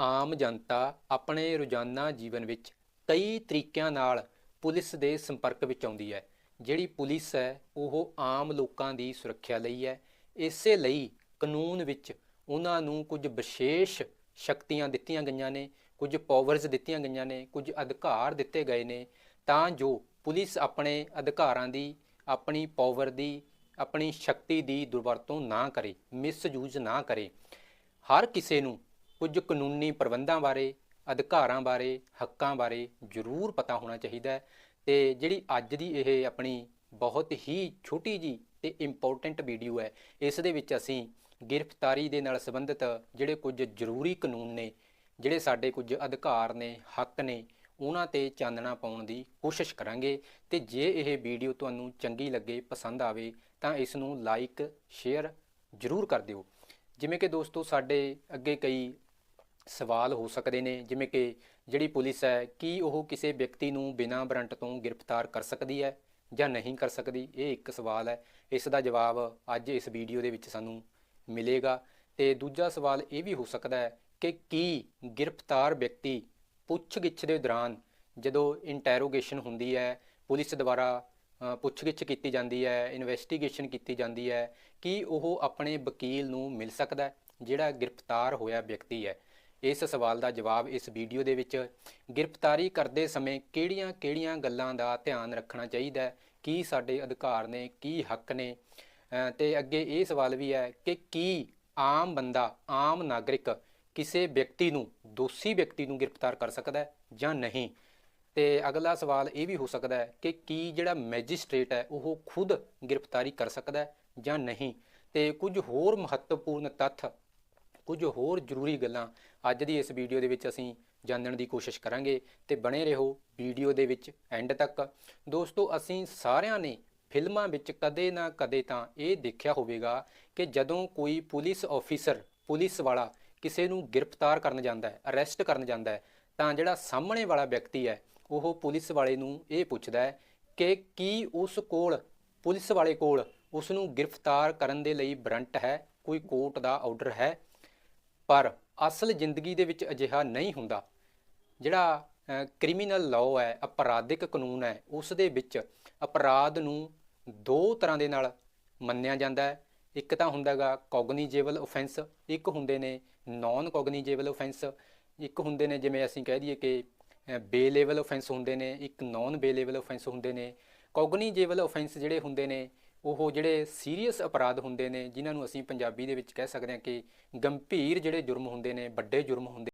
ਆਮ ਜਨਤਾ ਆਪਣੇ ਰੋਜ਼ਾਨਾ ਜੀਵਨ ਵਿੱਚ ਕਈ ਤਰੀਕਿਆਂ ਨਾਲ ਪੁਲਿਸ ਦੇ ਸੰਪਰਕ ਵਿੱਚ ਆਉਂਦੀ ਹੈ। ਜਿਹੜੀ ਪੁਲਿਸ ਹੈ, ਉਹ ਆਮ ਲੋਕਾਂ ਦੀ ਸੁਰੱਖਿਆ ਲਈ ਹੈ। ਇਸੇ ਲਈ ਕਾਨੂੰਨ ਵਿੱਚ ਉਹਨਾਂ ਨੂੰ ਕੁਝ ਵਿਸ਼ੇਸ਼ ਸ਼ਕਤੀਆਂ ਦਿੱਤੀਆਂ ਗਈਆਂ ਨੇ, ਕੁਝ ਪਾਵਰਸ ਦਿੱਤੀਆਂ ਗਈਆਂ ਨੇ, ਕੁਝ ਅਧਿਕਾਰ ਦਿੱਤੇ ਗਏ ਨੇ। ਤਾਂ ਜੋ ਪੁਲਿਸ ਆਪਣੇ ਅਧਿਕਾਰਾਂ ਦੀ, ਆਪਣੀ ਪਾਵਰ ਦੀ, ਆਪਣੀ ਸ਼ਕਤੀ ਦੀ ਦੁਰਵਰਤੋਂ ਨਾ ਕਰੇ, ਮਿਸਯੂਜ਼ ਨਾ ਕਰੇ। ਹਰ ਕਿਸੇ ਨੂੰ ਕੁਝ ਕਾਨੂੰਨੀ ਪ੍ਰਬੰਧਾਂ ਬਾਰੇ, ਅਧਿਕਾਰਾਂ ਬਾਰੇ, ਹੱਕਾਂ ਬਾਰੇ ਜ਼ਰੂਰ ਪਤਾ ਹੋਣਾ ਚਾਹੀਦਾ ਹੈ ਤੇ ਜਿਹੜੀ ਅੱਜ ਦੀ ਇਹ ਆਪਣੀ ਬਹੁਤ ਹੀ ਛੋਟੀ ਜੀ ਤੇ ਇੰਪੋਰਟੈਂਟ ਵੀਡੀਓ ਹੈ, ਇਸ ਦੇ ਵਿੱਚ ਅਸੀਂ ਗ੍ਰਿਫਤਾਰੀ ਦੇ ਨਾਲ ਸੰਬੰਧਿਤ ਜਿਹੜੇ ਕੁਝ ਜ਼ਰੂਰੀ ਕਾਨੂੰਨ ਨੇ, ਜਿਹੜੇ ਸਾਡੇ ਕੁਝ ਅਧਿਕਾਰ ਨੇ, ਹੱਕ ਨੇ, ਉਹਨਾਂ ਤੇ ਚਾਨਣਾ ਪਾਉਣ ਦੀ ਕੋਸ਼ਿਸ਼ ਕਰਾਂਗੇ ਤੇ ਜੇ ਇਹ ਵੀਡੀਓ ਤੁਹਾਨੂੰ ਚੰਗੀ ਲੱਗੇ, ਪਸੰਦ ਆਵੇ, ਤਾਂ ਇਸ ਨੂੰ ਲਾਈਕ ਸ਼ੇਅਰ ਜ਼ਰੂਰ ਕਰ ਦਿਓ। ਜਿਵੇਂ ਕਿ ਦੋਸਤੋ, ਸਾਡੇ ਅੱਗੇ ਕਈ ਸਵਾਲ ਹੋ ਸਕਦੇ ਨੇ, ਜਿਵੇਂ ਕਿ ਜਿਹੜੀ ਪੁਲਿਸ ਹੈ, ਕੀ ਉਹ ਕਿਸੇ ਵਿਅਕਤੀ ਨੂੰ ਬਿਨਾਂ ਵਾਰੰਟ ਤੋਂ ਗ੍ਰਿਫਤਾਰ ਕਰ ਸਕਦੀ ਹੈ ਜਾਂ ਨਹੀਂ ਕਰ ਸਕਦੀ? ਇਹ ਇੱਕ ਸਵਾਲ ਹੈ। ਇਸ ਦਾ ਜਵਾਬ ਅੱਜ ਇਸ ਵੀਡੀਓ ਦੇ ਵਿੱਚ ਸਾਨੂੰ ਮਿਲੇਗਾ। ਤੇ ਦੂਜਾ ਸਵਾਲ ਇਹ ਵੀ ਹੋ ਸਕਦਾ ਹੈ ਕਿ ਕੀ ਗ੍ਰਿਫਤਾਰ ਵਿਅਕਤੀ ਪੁੱਛਗਿੱਛ ਦੇ ਦੌਰਾਨ ਜਦੋਂ ਇੰਟਰੋਗੇਸ਼ਨ ਹੁੰਦੀ ਹੈ, ਪੁਲਿਸ ਦੁਆਰਾ ਪੁੱਛਗਿੱਛ ਕੀਤੀ ਜਾਂਦੀ ਹੈ ਇਨਵੈਸਟੀਗੇਸ਼ਨ ਕੀਤੀ ਜਾਂਦੀ ਹੈ, ਕਿ ਉਹ ਆਪਣੇ ਵਕੀਲ ਨੂੰ ਮਿਲ ਸਕਦਾ ਹੈ, ਜਿਹੜਾ ਗ੍ਰਿਫਤਾਰ ਹੋਇਆ ਵਿਅਕਤੀ ਹੈ? ਇਸ ਸਵਾਲ ਦਾ ਜਵਾਬ ਇਸ ਵੀਡੀਓ ਦੇ ਵਿੱਚ ਗ੍ਰਿਫਤਾਰੀ ਕਰਦੇ ਸਮੇਂ ਕਿਹੜੀਆਂ-ਕਿਹੜੀਆਂ ਗੱਲਾਂ ਦਾ ਧਿਆਨ ਰੱਖਣਾ ਚਾਹੀਦਾ ਹੈ? ਕੀ ਸਾਡੇ ਅਧਿਕਾਰ ਨੇ ਕੀ ਹੱਕ ਨੇ? ਅ, ਤੇ ਅੱਗੇ ਇਹ ਸਵਾਲ ਵੀ ਹੈ ਕਿ ਕੀ ਆਮ ਬੰਦਾ ਆਮ ਨਾਗਰਿਕ ਕਿਸੇ ਵਿਅਕਤੀ ਨੂੰ ਦੋਸ਼ੀ ਵਿਅਕਤੀ ਨੂੰ ਗ੍ਰਿਫਤਾਰ ਕਰ ਸਕਦਾ ਹੈ ਜਾਂ ਨਹੀਂ? ਤੇ ਅਗਲਾ ਸਵਾਲ ਇਹ ਵੀ ਹੋ ਸਕਦਾ ਹੈ ਕਿ ਕੀ ਜਿਹੜਾ ਮੈਜਿਸਟ੍ਰੇਟ ਹੈ ਉਹ ਖੁਦ ਗ੍ਰਿਫਤਾਰੀ ਕਰ ਸਕਦਾ ਹੈ ਜਾਂ ਨਹੀਂ? ਤੇ ਕੁਝ ਹੋਰ ਮਹੱਤਵਪੂਰਨ ਤੱਥ ਕੁਝ ਹੋਰ ਜ਼ਰੂਰੀ ਗੱਲਾਂ ਅੱਜ ਦੀ ਇਸ ਵੀਡੀਓ ਦੇ ਵਿੱਚ ਅਸੀਂ ਜਾਣਨ ਦੀ ਕੋਸ਼ਿਸ਼ ਕਰਾਂਗੇ ਤੇ ਬਣੇ ਰਹੋ ਵੀਡੀਓ ਦੇ ਵਿੱਚ ਐਂਡ ਤੱਕ। ਦੋਸਤੋ, ਅਸੀਂ ਸਾਰਿਆਂ ਨੇ ਫਿਲਮਾਂ ਵਿੱਚ ਕਦੇ ਨਾ ਕਦੇ ਤਾਂ ਇਹ ਦੇਖਿਆ ਹੋਵੇਗਾ ਕਿ ਜਦੋਂ ਕੋਈ ਪੁਲਿਸ ਆਫੀਸਰ, ਪੁਲਿਸ ਵਾਲਾ ਕਿਸੇ ਨੂੰ ਗ੍ਰਿਫਤਾਰ ਕਰਨ ਜਾਂਦਾ ਹੈ, ਅਰੈਸਟ ਕਰਨ ਜਾਂਦਾ ਹੈ, ਤਾਂ ਜਿਹੜਾ ਸਾਹਮਣੇ ਵਾਲਾ ਵਿਅਕਤੀ ਹੈ, ਉਹ ਪੁਲਿਸ ਵਾਲੇ ਨੂੰ ਇਹ ਪੁੱਛਦਾ ਹੈ ਕਿ ਕੀ ਉਸ ਕੋਲ, ਪੁਲਿਸ ਵਾਲੇ ਕੋਲ ਉਸ ਨੂੰ ਗ੍ਰਿਫਤਾਰ ਕਰਨ ਦੇ ਲਈ ਵਾਰੰਟ ਹੈ, ਕੋਈ ਕੋਰਟ ਦਾ ਆਰਡਰ ਹੈ? ਪਰ ਅਸਲ ਜ਼ਿੰਦਗੀ ਦੇ ਵਿੱਚ ਅਜਿਹਾ ਨਹੀਂ ਹੁੰਦਾ। ਜਿਹੜਾ ਕ੍ਰਿਮੀਨਲ ਲਾਅ ਹੈ, ਅਪਰਾਧਿਕ ਕਾਨੂੰਨ ਹੈ, ਉਸ ਦੇ ਵਿੱਚ ਅਪਰਾਧ ਨੂੰ ਦੋ ਤਰ੍ਹਾਂ ਦੇ ਨਾਲ ਮੰਨਿਆ ਜਾਂਦਾ ਹੈ। ਇੱਕ ਤਾਂ ਹੁੰਦਾਗਾ ਕੋਗਨੀਜੇਬਲ ਆਫੈਂਸ ਇੱਕ ਹੁੰਦੇ ਨੇ ਨਾਨ ਕੋਗਨੀਜੇਬਲ ਆਫੈਂਸ ਇੱਕ ਹੁੰਦੇ ਨੇ ਜਿਵੇਂ ਅਸੀਂ ਕਹਿ ਦਈਏ ਕਿ ਬੇ ਲੈਵਲ ਆਫੈਂਸ ਹੁੰਦੇ ਨੇ, ਇੱਕ ਨਾਨ ਬੇ ਲੈਵਲ ਆਫੈਂਸ ਹੁੰਦੇ ਨੇ। ਕੋਗਨੀਜੇਬਲ ਆਫੈਂਸ ਜਿਹੜੇ ਹੁੰਦੇ ਨੇ ਉਹ ਜਿਹੜੇ ਸੀਰੀਅਸ ਅਪਰਾਧ ਹੁੰਦੇ ਨੇ, ਜਿਨ੍ਹਾਂ ਨੂੰ ਅਸੀਂ ਪੰਜਾਬੀ ਦੇ ਵਿੱਚ ਕਹਿ ਸਕਦੇ ਹਾਂ ਕਿ ਗੰਭੀਰ ਜਿਹੜੇ ਜੁਰਮ ਹੁੰਦੇ ਨੇ, ਵੱਡੇ ਜੁਰਮ ਹੁੰਦੇ